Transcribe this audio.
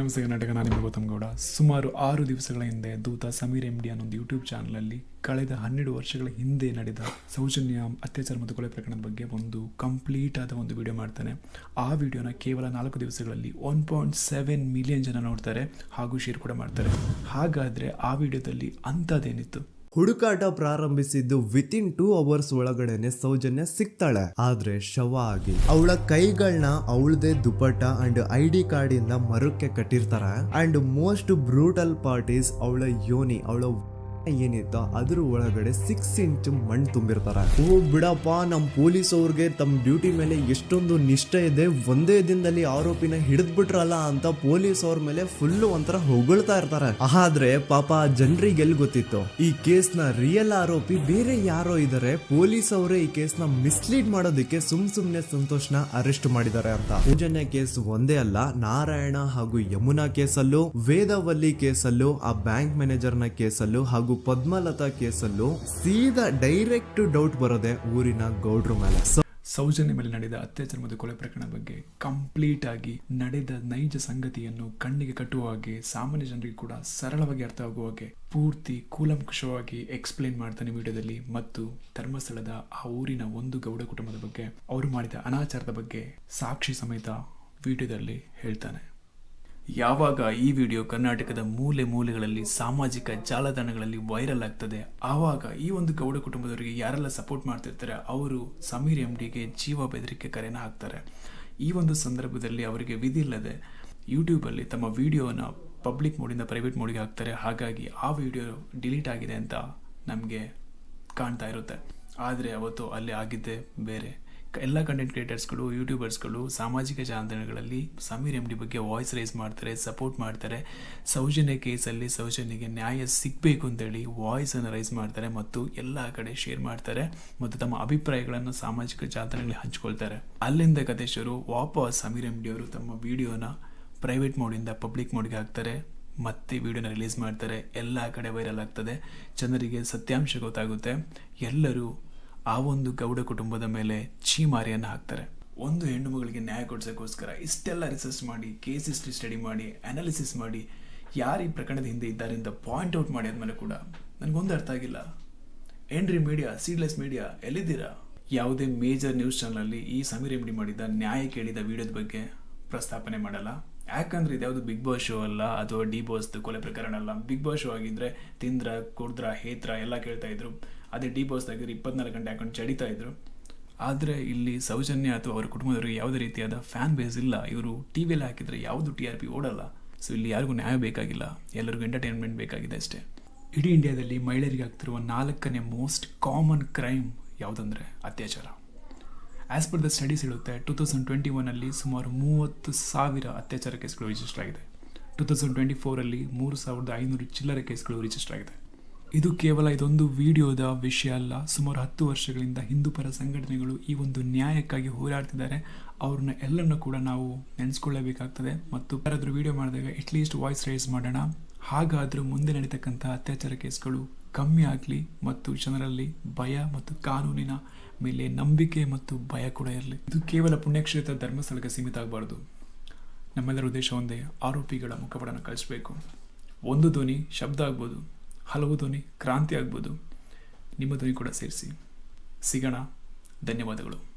ನಮಸ್ತೆ, ಕರ್ನಾಟಕ. ನಾನು ನಿಮ್ಮ ಗೌತಮ್ ಗೌಡ. ಸುಮಾರು ಆರು ದಿವಸಗಳ ಹಿಂದೆ ದೂತ ಸಮೀರ್ ಎಂ ಡಿ ಅನ್ನೊಂದು ಯೂಟ್ಯೂಬ್ ಚಾನಲಲ್ಲಿ ಕಳೆದ ಹನ್ನೆರಡು ವರ್ಷಗಳ ಹಿಂದೆ ನಡೆದ ಸೌಜನ್ಯ ಅತ್ಯಾಚಾರ ಮತ್ತು ಕೊಲೆ ಪ್ರಕರಣದ ಬಗ್ಗೆ ಒಂದು ಕಂಪ್ಲೀಟ್ ಆದ ಒಂದು ವಿಡಿಯೋ ಮಾಡ್ತಾನೆ. ಆ ವಿಡಿಯೋನ ಕೇವಲ ನಾಲ್ಕು ದಿವಸಗಳಲ್ಲಿ ಒನ್ ಪಾಯಿಂಟ್ ಸೆವೆನ್ ಮಿಲಿಯನ್ ಜನ ನೋಡ್ತಾರೆ ಹಾಗೂ ಶೇರ್ ಕೂಡ ಮಾಡ್ತಾರೆ. ಹಾಗಾದರೆ ಆ ವಿಡಿಯೋದಲ್ಲಿ ಅಂಥದ್ದೇನಿತ್ತು? ಹುಡುಕಾಟ ಪ್ರಾರಂಭಿಸಿದ್ದು ವಿತಿನ್ ಟೂ ಅವರ್ಸ್ ಒಳಗಡೆನೆ ಸೌಜನ್ಯ ಸಿಗ್ತಾಳೆ. ಆದ್ರೆ ಶವ ಆಗಿ ಅವಳ ಕೈಗಳನ್ನ ಅವಳದೇ dupatta and I D card ಇಂದ ಮರಕ್ಕೆ ಕಟ್ಟಿರ್ತಾರೆ. ಅಂಡ್ ಮೋಸ್ಟ್ ಬ್ರೂಟಲ್ ಪಾರ್ಟೀಸ್ ಅವಳ ಯೋನಿ, ಅವಳ ಏನಿತ್ತ ಅದ್ರ ಒಳಗಡೆ ಸಿಕ್ಸ್ ಇಂಚ್ ಮಣ್ಣು ತುಂಬಿರ್ತಾರೆ. ಓ ಬಿಡಪ್ಪ ನಮ್ ಪೊಲೀಸ್ ಅವ್ರಿಗೆ ತಮ್ಮ ಡ್ಯೂಟಿ ಮೇಲೆ ಎಷ್ಟೊಂದು ನಿಷ್ಠೆ ಇದೆ, ಒಂದೇ ದಿನದಲ್ಲಿ ಆರೋಪಿನ ಹಿಡಿದ್ಬಿಟ್ರಲ್ಲ ಅಂತ ಪೊಲೀಸ್ ಅವ್ರ ಮೇಲೆ ಫುಲ್ ಒಂಥರ ಹೊಗಳ್ತಾ ಇರ್ತಾರೆ. ಆದ್ರೆ ಪಾಪ ಜನರಿಗೆ ಎಲ್ಲಿ ಗೊತ್ತಿತ್ತು? ಈ ಕೇಸ್ನ ರಿಯಲ್ ಆರೋಪಿ ಬೇರೆ ಯಾರೋ ಇದಾರೆ ಪೊಲೀಸ್ ಅವರೇ ಈ ಕೇಸ್ನ ಮಿಸ್ಲೀಡ್ ಮಾಡೋದಕ್ಕೆ ಸುಮ್ ಸುಮ್ನೆ ಸಂತೋಷ್ನ ಅರೆಸ್ಟ್ ಮಾಡಿದ್ದಾರೆ ಅಂತ. ಪೂಜನ್ಯ ಕೇಸ್ ಒಂದೇ ಅಲ್ಲ, ನಾರಾಯಣ ಹಾಗೂ ಯಮುನಾ ಕೇಸಲ್ಲೂ, ವೇದವಲ್ಲಿ ಕೇಸಲ್ಲೂ, ಆ ಬ್ಯಾಂಕ್ ಮ್ಯಾನೇಜರ್ನ ಕೇಸಲ್ಲೂ ಹಾಗೂ ಪದ್ಮಲತಾ ಕೇಸಲ್ಲೂ ಸೀದಾ ಡೈರೆಕ್ಟ್ ಡೌಟ್ ಬರೋದೆ ಊರಿನ ಗೌಡ್ರ ಮೇಲೆ. ಸೌಜನ್ಯ ಮೇಲೆ ನಡೆದ ಅತ್ಯಾಚಾರ ಮತ್ತು ಕೊಲೆ ಪ್ರಕರಣ ಬಗ್ಗೆ ಕಂಪ್ಲೀಟ್ ಆಗಿ ನಡೆದ ನೈಜ ಸಂಗತಿಯನ್ನು ಕಣ್ಣಿಗೆ ಕಟ್ಟುವ ಹಾಗೆ ಸಾಮಾನ್ಯ ಜನರಿಗೆ ಕೂಡ ಸರಳವಾಗಿ ಅರ್ಥವಾಗುವ ಹಾಗೆ ಪೂರ್ತಿ ಕೂಲಂಕುಷವಾಗಿ ಎಕ್ಸ್ಪ್ಲೇನ್ ಮಾಡ್ತಾನೆ ವಿಡಿಯೋದಲ್ಲಿ ಮತ್ತು ಧರ್ಮಸ್ಥಳದ ಆ ಊರಿನ ಒಂದು ಗೌಡ ಕುಟುಂಬದ ಬಗ್ಗೆ ಅವರು ಮಾಡಿದ ಅನಾಚಾರದ ಬಗ್ಗೆ ಸಾಕ್ಷಿ ಸಮೇತ ವಿಡಿಯೋದಲ್ಲಿ ಹೇಳ್ತಾನೆ. ಯಾವಾಗ ಈ ವಿಡಿಯೋ ಕರ್ನಾಟಕದ ಮೂಲೆ ಮೂಲೆಗಳಲ್ಲಿ ಸಾಮಾಜಿಕ ಜಾಲತಾಣಗಳಲ್ಲಿ ವೈರಲ್ ಆಗ್ತದೆ, ಆವಾಗ ಈ ಒಂದು ಗೌಡ ಕುಟುಂಬದವರಿಗೆ ಯಾರೆಲ್ಲ ಸಪೋರ್ಟ್ ಮಾಡ್ತಿರ್ತಾರೆ, ಅವರು ಸಮೀರ್ ಎಂ ಡಿಗೆ ಜೀವ ಬೆದರಿಕೆ ಕರೆನ ಹಾಕ್ತಾರೆ. ಈ ಒಂದು ಸಂದರ್ಭದಲ್ಲಿ ಅವರಿಗೆ ವಿಧಿ ಇಲ್ಲದೆ ಯೂಟ್ಯೂಬಲ್ಲಿ ತಮ್ಮ ವಿಡಿಯೋನ ಪಬ್ಲಿಕ್ ಮೋಡಿಂದ ಪ್ರೈವೇಟ್ ಮೋಡಿಗೆ ಹಾಕ್ತಾರೆ. ಹಾಗಾಗಿ ಆ ವಿಡಿಯೋ ಡಿಲೀಟ್ ಆಗಿದೆ ಅಂತ ನಮಗೆ ಕಾಣ್ತಾ ಇರುತ್ತೆ. ಆದರೆ ಅವತ್ತು ಅಲ್ಲಿ ಆಗಿದ್ದೇ, ಬೇರೆ ಎಲ್ಲ ಕಂಟೆಂಟ್ ಕ್ರಿಯೇಟರ್ಸ್ಗಳು ಯೂಟ್ಯೂಬರ್ಸ್ಗಳು ಸಾಮಾಜಿಕ ಜಾಲತಾಣಗಳಲ್ಲಿ ಸಮೀರ್ ಎಂ ಡಿ ಬಗ್ಗೆ ವಾಯ್ಸ್ ರೈಸ್ ಮಾಡ್ತಾರೆ ಸಪೋರ್ಟ್ ಮಾಡ್ತಾರೆ. ಸೌಜನ್ಯ ಕೇಸಲ್ಲಿ ಸೌಜನ್ಯಗೆ ನ್ಯಾಯ ಸಿಗಬೇಕು ಅಂತೇಳಿ ವಾಯ್ಸನ್ನು ರೈಸ್ ಮಾಡ್ತಾರೆ ಮತ್ತು ಎಲ್ಲ ಕಡೆ ಶೇರ್ ಮಾಡ್ತಾರೆ ಮತ್ತು ತಮ್ಮ ಅಭಿಪ್ರಾಯಗಳನ್ನು ಸಾಮಾಜಿಕ ಜಾಲತಾಣಗಳಲ್ಲಿ ಹಂಚ್ಕೊಳ್ತಾರೆ. ಅಲ್ಲಿಂದ ಕತೆ ಶುರು ವಾಪಸ್ ಸಮೀರ್ ಎಂ ಡಿ ಅವರು ತಮ್ಮ ವಿಡಿಯೋನ ಪ್ರೈವೇಟ್ ಮೋಡಿಂದ ಪಬ್ಲಿಕ್ ಮೋಡ್ಗೆ ಹಾಕ್ತಾರೆ. ಮತ್ತೆ ವಿಡಿಯೋನ ರಿಲೀಸ್ ಮಾಡ್ತಾರೆ. ಎಲ್ಲ ಕಡೆ ವೈರಲ್ ಆಗ್ತದೆ. ಜನರಿಗೆ ಸತ್ಯಾಂಶ ಗೊತ್ತಾಗುತ್ತೆ. ಎಲ್ಲರೂ ಆ ಒಂದು ಗೌಡ ಕುಟುಂಬದ ಮೇಲೆ ಛೀಮಾರಿಯನ್ನು ಹಾಕ್ತಾರೆ. ಒಂದು ಹೆಣ್ಣು ಮಗಳಿಗೆ ನ್ಯಾಯ ಕೊಡ್ಸೋಕ್ಕೋಸ್ಕರ ಇಷ್ಟೆಲ್ಲ ರಿಸರ್ಚ್ ಮಾಡಿ ಕೇಸ್ ಹಿಸ್ಟ್ರಿ ಸ್ಟಡಿ ಮಾಡಿ ಅನಾಲಿಸಿಸ್ ಮಾಡಿ, ಯಾರು ಈ ಪ್ರಕರಣದ ಹಿಂದೆ ಇದ್ದಾರೆ ಪಾಯಿಂಟ್ ಔಟ್ ಮಾಡಿ ಆದ್ಮೇಲೆ ಕೂಡ ನನಗೊಂದು ಅರ್ಥ ಆಗಿಲ್ಲ. ಏನ್ರಿ ಮೀಡಿಯಾ ಸೀಡ್ಲೆಸ್ ಮೀಡಿಯಾ ಎಲ್ಲಿದ್ದೀರಾ? ಯಾವುದೇ ಮೇಜರ್ ನ್ಯೂಸ್ ಚಾನಲಲ್ಲಿ ಈ ಸಮೀರ್ ರೆಮಿಡಿ ಮಾಡಿದ, ನ್ಯಾಯ ಕೇಳಿದ ವಿಡಿಯೋದ ಬಗ್ಗೆ ಪ್ರಸ್ತಾಪನೆ ಮಾಡಲ್ಲ. ಯಾಕಂದ್ರೆ ಇದ್ಯಾವುದು ಬಿಗ್ ಬಾಸ್ ಶೋ ಅಲ್ಲ, ಅಥವಾ ಡಿ ಬಾಸ್ ಕೊಲೆ ಪ್ರಕರಣ ಅಲ್ಲ. ಬಿಗ್ ಬಾಸ್ ಶೋ ಆಗಿದ್ರೆ ತಿಂದ್ರ, ಕುಡ್ದ್ರ, ಹೇತ್ರ ಎಲ್ಲ ಕೇಳ್ತಾ ಇದ್ರು. ಅದೇ ಡಿ ಬಾಸ್ ಆಗಿದ್ರೆ ಇಪ್ಪತ್ನಾಲ್ಕು ಗಂಟೆ ಹಾಕೊಂಡು ಚಡಿತಾ ಇದ್ರು. ಆದರೆ ಇಲ್ಲಿ ಸೌಜನ್ಯ ಅಥವಾ ಅವರ ಕುಟುಂಬದವರಿಗೆ ಯಾವುದೇ ರೀತಿಯಾದ ಫ್ಯಾನ್ ಬೇಸ್ ಇಲ್ಲ. ಇವರು ಟಿ ವಿಯಲ್ಲಿ ಹಾಕಿದರೆ ಯಾವುದು ಟಿ ಆರ್ ಪಿ ಓಡಲ್ಲ. ಸೊ ಇಲ್ಲಿ ಯಾರಿಗೂ ನ್ಯಾಯ ಬೇಕಾಗಿಲ್ಲ. ಎಲ್ಲರಿಗೂ ಎಂಟರ್ಟೈನ್ಮೆಂಟ್ ಬೇಕಾಗಿದೆ ಅಷ್ಟೇ. ಇಡೀ ಇಂಡಿಯಾದಲ್ಲಿ ಮಹಿಳೆಯರಿಗೆ ಆಗ್ತಿರುವ ನಾಲ್ಕನೇ ಮೋಸ್ಟ್ ಕಾಮನ್ ಕ್ರೈಮ್ ಯಾವುದಂದ್ರೆ ಅತ್ಯಾಚಾರ. ಆ್ಯಸ್ ಪರ್ ದ ಸ್ಟಡೀಸ್ ಹೇಳುತ್ತೆ ಟೂ ತೌಸಂಡ್ ಟ್ವೆಂಟಿ ಒನ್ನಲ್ಲಿ ಸುಮಾರು ಮೂವತ್ತು ಸಾವಿರ ಅತ್ಯಾಚಾರ ಕೇಸ್ಗಳು ರಿಜಿಸ್ಟರ್ ಆಗಿದೆ. ಟೂ ತೌಸಂಡ್ ಟ್ವೆಂಟಿ ಫೋರಲ್ಲಿ ಮೂರು ಸಾವಿರದ ಐನೂರು ಚಿಲ್ಲರೆ ಕೇಸ್ಗಳು ರಿಜಿಸ್ಟರ್ ಆಗಿದೆ. ಇದು ಕೇವಲ ಇದೊಂದು ವಿಡಿಯೋದ ವಿಷಯ ಅಲ್ಲ. ಸುಮಾರು ಹತ್ತು ವರ್ಷಗಳಿಂದ ಹಿಂದೂಪರ ಸಂಘಟನೆಗಳು ಈ ಒಂದು ನ್ಯಾಯಕ್ಕಾಗಿ ಹೋರಾಡ್ತಿದ್ದಾರೆ. ಅವ್ರನ್ನ ಎಲ್ಲರನ್ನ ಕೂಡ ನಾವು ನೆನೆಸ್ಕೊಳ್ಳೇಬೇಕಾಗ್ತದೆ. ಮತ್ತು ಯಾರಾದರೂ ವಿಡಿಯೋ ಮಾಡಿದಾಗ ಅಟ್ಲೀಸ್ಟ್ ವಾಯ್ಸ್ ರೈಸ್ ಮಾಡೋಣ. ಹಾಗಾದರೂ ಮುಂದೆ ನಡೀತಕ್ಕಂಥ ಅತ್ಯಾಚಾರ ಕೇಸ್ಗಳು ಕಮ್ಮಿ ಆಗಲಿ ಮತ್ತು ಜನರಲ್ಲಿ ಭಯ ಮತ್ತು ಕಾನೂನಿನ ಮೇಲೆ ನಂಬಿಕೆ ಮತ್ತು ಭಯ ಕೂಡ ಇರಲಿ. ಇದು ಕೇವಲ ಪುಣ್ಯಕ್ಷೇತ್ರ ಧರ್ಮಸ್ಥಳಕ್ಕೆ ಸೀಮಿತ ಆಗಬಾರ್ದು. ನಮ್ಮೆಲ್ಲರ ಉದ್ದೇಶ ಒಂದೇ, ಆರೋಪಿಗಳ ಮುಖಪಡನ ಕಳಿಸ್ಬೇಕು. ಒಂದು ಧ್ವನಿ, ಶಬ್ದ ಆಗ್ಬೋದು. ಹಲವು ಧ್ವನಿ ಕ್ರಾಂತಿ ಆಗ್ಬೋದು. ನಿಮ್ಮ ಧ್ವನಿ ಕೂಡ ಸೇರಿಸಿ. ಸಿಗೋಣ. ಧನ್ಯವಾದಗಳು.